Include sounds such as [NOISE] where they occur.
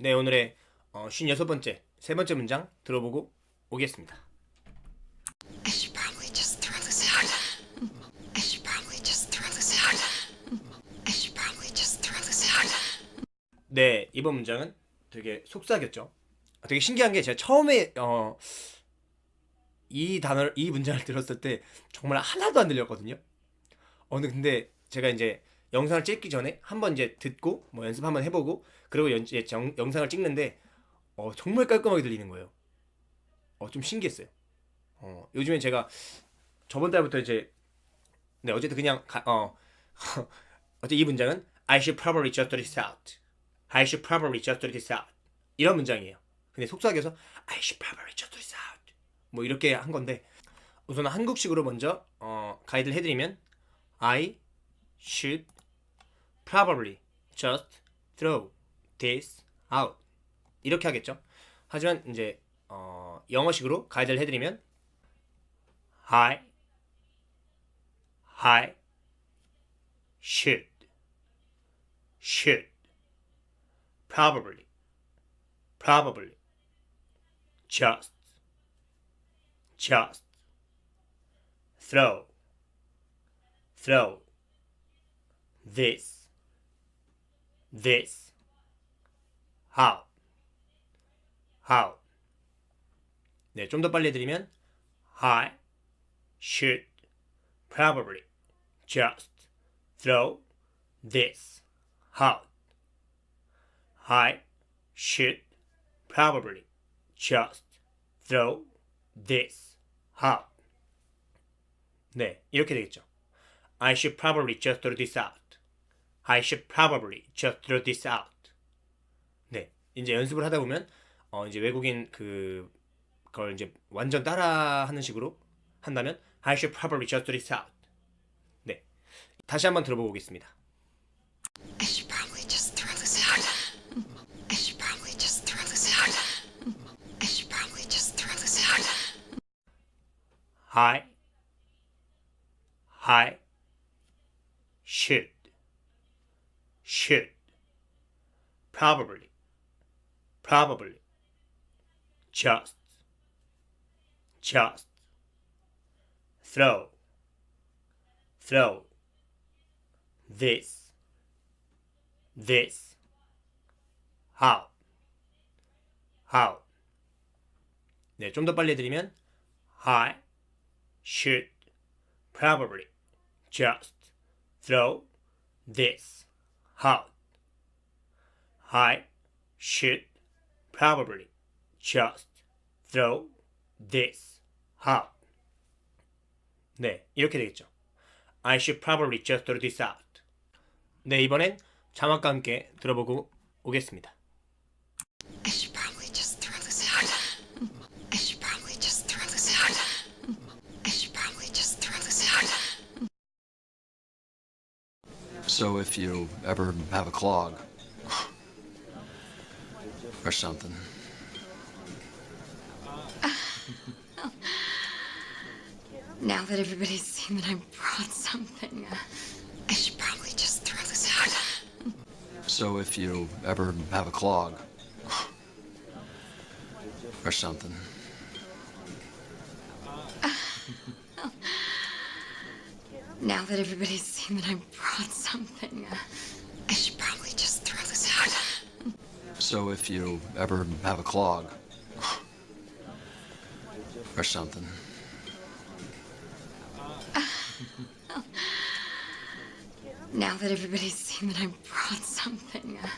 네, 오늘의 어, 56번째, 세 번째 문장 들어보고 오겠습니다. I should probably just throw this out. I should probably just throw this out. I should probably just throw this out. 네, 이번 문장은 되게 속삭였죠. 되게 신기한 게 제가 처음에 어, 이 단어를 이 문장을 들었을 때 정말 하나도 안 들렸거든요. 어, 근데 제가 이제 영상을 찍기 전에 한번 이제 듣고 뭐 연습 한번 해보고 그리고 연, 이제 정- 영상을 찍는데 어, 정말 깔끔하게 들리는 거예요. 어, 좀 신기했어요. 어, 요즘에 제가 저번 달부터 이제 네 어쨌든 그냥 가, 어 [LAUGHS] 어째 이 문장은 I should probably just this out. I should probably just throw this out. 이런 문장이에요. 근데 속삭여서 I should probably just throw this out. 뭐 이렇게 한 건데 우선 한국식으로 먼저 어, 가이드를 해드리면 I should probably just throw this out. 이렇게 하겠죠. 하지만 이제 어, 영어식으로 가이드를 해드리면 I I should should probably probably just just throw throw this this how how 네, 좀 더 빨리 해드리면 I should probably just throw this out. I should probably just throw this out. 네, 이렇게 되겠죠. I should probably just throw this out. I should probably just throw this out. 네, 이제 연습을 하다 보면 어 이제 외국인 그 그걸 이제 완전 따라하는 식으로 한다면 I should probably just throw this out. 네, 다시 한번 들어보겠습니다. I should probably just throw this out. I should probably just throw this out. I should probably just throw this out. I I should should probably probably just just throw throw this this out out 네, 좀 더 빨리 해드리면 I should probably just throw this Out. I should probably just throw this out. 네, 이렇게 되겠죠. I should probably just throw this out. 네, 이번엔 자막과 함께 들어보고 오겠습니다. So if you ever have a clog or something, [LAUGHS] Now that everybody's seen that I brought something, uh, I should probably just throw this out. [LAUGHS] so if you ever have a clog or something, [LAUGHS] Now that everybody's seen that I brought something, uh, I should probably just throw this out. so if you ever have a clog or something, Now that everybody's seen that I brought something, uh,